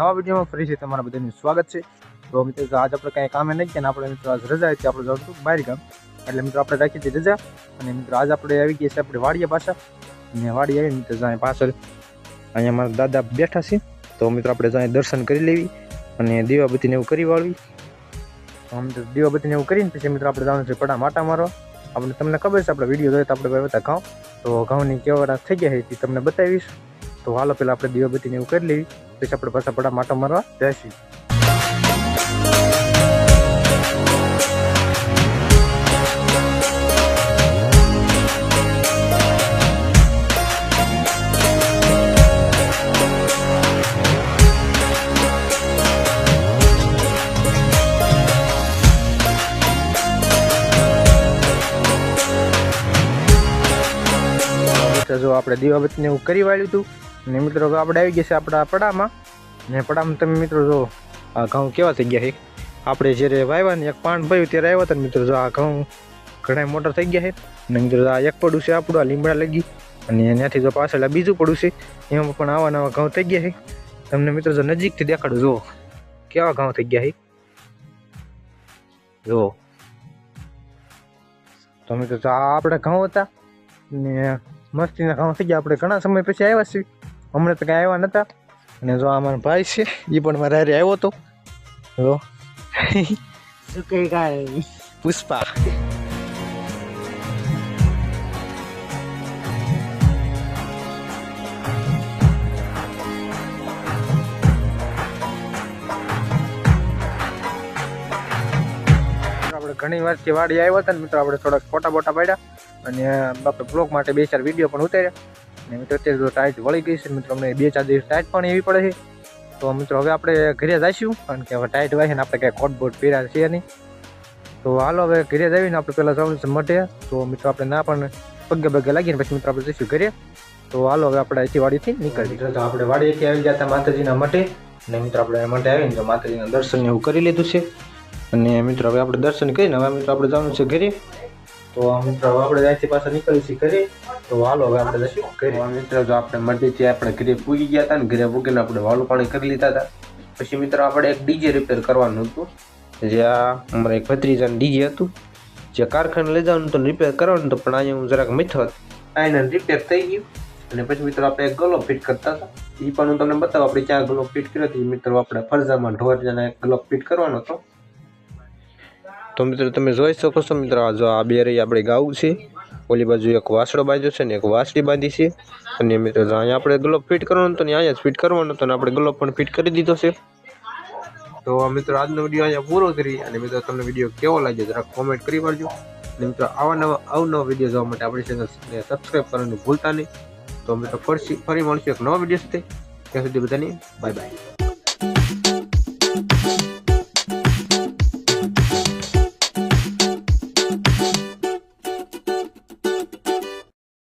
નવા વિડીયોમાં ફરીથી તમારા બધાનું સ્વાગત છે. તો મિત્રો, જો આજ આપણે કાંઈ કામે નહીં કે આપણે મિત્રો આજ રજા હતી આપણે જવાનું હતું બહાર ગામ એટલે મિત્રો, આપણે રાખી હતી રજા. અને મિત્રો, આજ આપણે આવી ગયા છે આપણે વાડીએ પાછા. અને વાડી આવી મિત્રો જાય પાછળ અહીંયા મારા દાદા બેઠા છે. તો મિત્રો, આપણે જાય દર્શન કરી લેવી અને દીવાબત્તીને એવું કરી વાળવી. તો મિત્રો દીવાબત્તીને એવું કરીને પછી મિત્રો, આપણે જવાનું છે પડા માટા મારવા. આપણે તમને ખબર છે, આપણે વીડિયો જોઈએ તો આપણે ભાઈ બધા ઘઉં તો ઘઉંની કેવડા થઈ ગયા છે તે તમને બતાવીશ. તો હાલો પેલા આપણે દીવાબત્તીને એવું કરી લેવી. પછી આપણે પાછા પડા માટો મારવા જઈશું. જો આપણે દીવાબત્તીને એવું કરી વાળ્યું હતું. અને મિત્રો આપણે આવી ગયા છે આપણા પડામાં. ને પડામાં તમે મિત્રો જો, આ ઘઉં કેવા થઈ ગયા છે? આપણે જ્યારે વાવ્યા ને એક પાણ ભર્યું ત્યારે આવ્યા હતા ને મિત્રો, જો આ ઘઉં ઘણા મોટા થઈ ગયા છે. અને મિત્રો, આ એક પડું છે આપણું, આ લીમડા લગી. અને ત્યાંથી જો પાછળ આ બીજું પડું છે, એમાં પણ આવા નવા ઘઉં થઈ ગયા છે. તમને મિત્રો, જો નજીકથી દેખાડું જુઓ કેવા ઘઉં થઈ ગયા છે. જુઓ તો મિત્રો આ આપણે ઘઉં હતા. ને મસ્તીના ઘઉં થઈ ગયા. આપણે ઘણા સમય પછી આવ્યા છીએ. હમણાં તો કાંઈ આવ્યા નહોતા અને જો આ મારો ભાઈ છે એ પણ મારા હારે આવ્યો હતો. જો. શું કઈ કાંઈ? પુષ્પા. આપણે ઘણી વારથી વાડી આવ્યા હતા ને મિત્રો આપણે થોડાક ફોટા બોટા પાડ્યા. અને આપણે બ્લોગ માટે બે ચાર વીડિયો પણ ઉતાર્યા. અને મિત્રો, અત્યારે જો ટાઈટ વળી ગઈ છે. મિત્રો, અમને બે ચાર દિવસ ટાઈટ પણ એવી પડે છે. તો મિત્રો, હવે આપણે ઘરે જઈશું કારણ કે હવે ટાઈટ વાય ને આપણે કાંઈ કોટ બોટ પહેર્યા છે નહીં. તો હાલો, હવે ઘરે જઈને આપણે પહેલાં જવાનું મઢે. તો મિત્રો, આપણે ના પણ પગે પગે લાગીને પછી મિત્રો, આપણે જઈશું ઘરે. તો હાલો, હવે આપણે અહીંથી વાડીથી નીકળી તો આપણે વાડીએથી આવી ગયા હતા માતાજીના મઢે. અને મિત્રો, આપણે મટે આવીને તો માતાજીના દર્શન એવું કરી લીધું છે. અને મિત્રો, હવે આપણે દર્શન કરીને હવે મિત્રો, આપણે જવાનું છે ઘરે. તો મિત્રો, હવે આપણે અહીંથી પાછા નીકળીશું ઘરે. તો હાલો હવે આપણે શું કરીએ? મિત્રો જો આપણે મઢેથી આપણે ઘરે પૂગી ગયા હતા ને ઘરે પૂગીને આપણે વાળું પાણી કરી લીધા હતા. પછી મિત્રો આપણે એક ડીજે રિપેર કરવાનું હતું. જે આ અમારા એક ભત્રીજાનું ડીજે હતું. જે કારખાને લઈ જવાનું હતું રિપેર કરવાનું હતું પણ અહીંયા હું જરાક મીઠો હતો. આઈને રિપેર થઈ ગયું. અને પછી મિત્રો આપણે એક ગલો ફિટ કરતા હતા. એ પણ હું તમને બતાવું આપણે ક્યાં ગલો ફિટ કર્યો હતો. મિત્રો આપણે ફરજામાં ઢોરજાના ગલો ફિટ કરવાનો હતો. તો મિત્રો તમે જોઈ શકો છો મિત્રો આ જો આ બે રહી આપણે ગાવું છે. ઓલી બાજુ એક વાસડો બાંધ્યો છે ને એક વાસડી બાંધી છે. અને મિત્રો અહીંયા આપણે ગ્લોબ ફિટ કરવાનો ને અહીંયા જ ફિટ કરવાનો ને આપણે ગ્લોબ પણ ફિટ કરી દીધો છે. તો મિત્રો આજનો વીડિયો અહીંયા પૂરો કરી અને મિત્રો તમને વીડિયો કેવો લાગ્યો જરાક કોમેન્ટ કરી પાડજો અને મિત્રો આવા નવા, અવનવા વીડિયો જોવા માટે આપણી ચેનલને સબસ્ક્રાઈબ કરવાનું ભૂલતા નહીં. તો મિત્રો ફરી ફરી મળશું એક નવા વીડિયો સાથે. ત્યાં સુધી બધાની બાય બાય